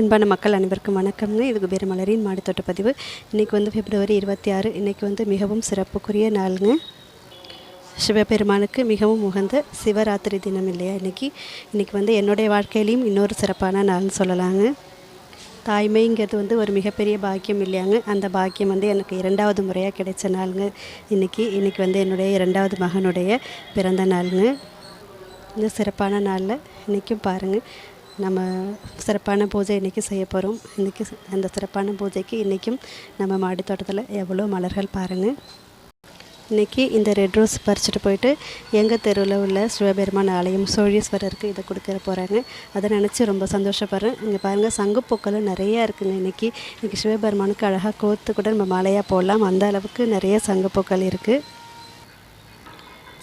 அன்பான மக்கள் அனைவருக்கும் வணக்கம்ங்க. இது குபேர மலரின் மாடித்தோட்ட பதிவு. இன்றைக்கி வந்து பிப்ரவரி இருபத்தி ஆறு. இன்றைக்கி வந்து மிகவும் சிறப்புக்குரிய நாளுங்க. சிவபெருமானுக்கு மிகவும் உகந்த சிவராத்திரி தினம் இல்லையா இன்றைக்கி இன்றைக்கி வந்து என்னுடைய வாழ்க்கையிலையும் இன்னொரு சிறப்பான நாள்னு சொல்லலாங்க. தாய்மைங்கிறது வந்து ஒரு மிகப்பெரிய பாக்கியம் இல்லையாங்க. அந்த பாக்கியம் வந்து எனக்கு இரண்டாவது முறையாக கிடைச்ச நாளுங்க. இன்றைக்கி இன்றைக்கி வந்து என்னுடைய இரண்டாவது மகனுடைய பிறந்த நாளுங்க. இந்த சிறப்பான நாளில் இன்றைக்கும் பாருங்கள் நம்ம சிறப்பான பூஜை இன்றைக்கி செய்ய போகிறோம் இன்றைக்கி அந்த சிறப்பான பூஜைக்கு இன்றைக்கும் நம்ம மாடி தோட்டத்தில் எவ்வளோ மலர்கள் பாருங்கள் இன்றைக்கி இந்த ரெட் ரோஸ் பறிச்சுட்டு போயிட்டு எங்கள் தெருவில் உள்ள சிவபெருமான் ஆலயம் சோழீஸ்வரருக்கு இதை கொடுக்குற போகிறாங்க அதை நினச்சி ரொம்ப சந்தோஷப்படுறேன். இங்கே பாருங்கள் சங்குப்பூக்களும் நிறையா இருக்குங்க இன்றைக்கி இன்றைக்கி சிவபெருமானுக்கு அழகாக கோர்த்து கூட நம்ம மாலையாக போடலாம். அந்த அளவுக்கு நிறைய சங்குப்பூக்கள் இருக்குது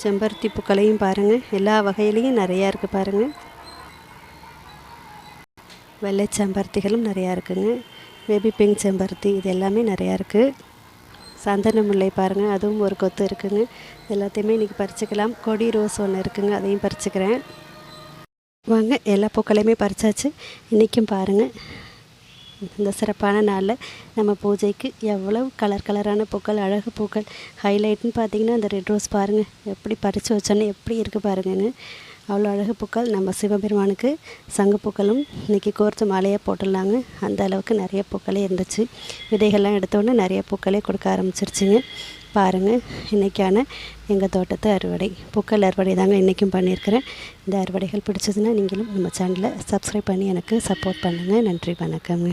செம்பருத்தி பூக்களையும் பாருங்கள் எல்லா வகையிலையும் நிறையா இருக்குது பாருங்கள் வெள்ளை செம்பருத்திகளும் நிறையா இருக்குங்க. பேபி பிங்க் செம்பருத்தி இது எல்லாமே நிறையா இருக்குது சந்தன முல்லை பாருங்கள் அதுவும் ஒரு கொத்து இருக்குங்க. எல்லாத்தையுமே இன்றைக்கி பறிச்சுக்கலாம். கொடி ரோஸ் ஒன்று இருக்குங்க அதையும் பறிச்சுக்கிறேன். வாங்க எல்லா பூக்களையுமே பறிச்சாச்சு. இன்றைக்கும் பாருங்கள் இந்த சிறப்பான நாளில் நம்ம பூஜைக்கு எவ்வளவு கலர் கலரான பூக்கள் அழகு பூக்கள் ஹைலைட்னு பார்த்தீங்கன்னா அந்த ரெட் ரோஸ் பாருங்கள் எப்படி பறித்து வச்சோன்னே எப்படி இருக்குது பாருங்கன்னு அவ்வளோ அழகு பூக்கள். நம்ம சிவபெருமானுக்கு சங்குப்பூக்களும் இன்றைக்கி கோர்த்து மாலையாக போட்டுடலாங்க. அந்த அளவுக்கு நிறைய பூக்களே இருந்துச்சு. விதைகள்லாம் எடுத்தோடனே நிறைய பூக்களே கொடுக்க ஆரம்பிச்சிருச்சுங்க. பாருங்கள் இன்றைக்கான எங்கள் தோட்டத்து அறுவடை. பூக்கள் அறுவடை தாங்க இன்றைக்கும் பண்ணியிருக்கிறேன். இந்த அறுவடைகள் பிடிச்சதுன்னா நீங்களும் நம்ம சேனலை சப்ஸ்கிரைப் பண்ணி எனக்கு சப்போர்ட் பண்ணுங்கள் நன்றி வணக்கங்க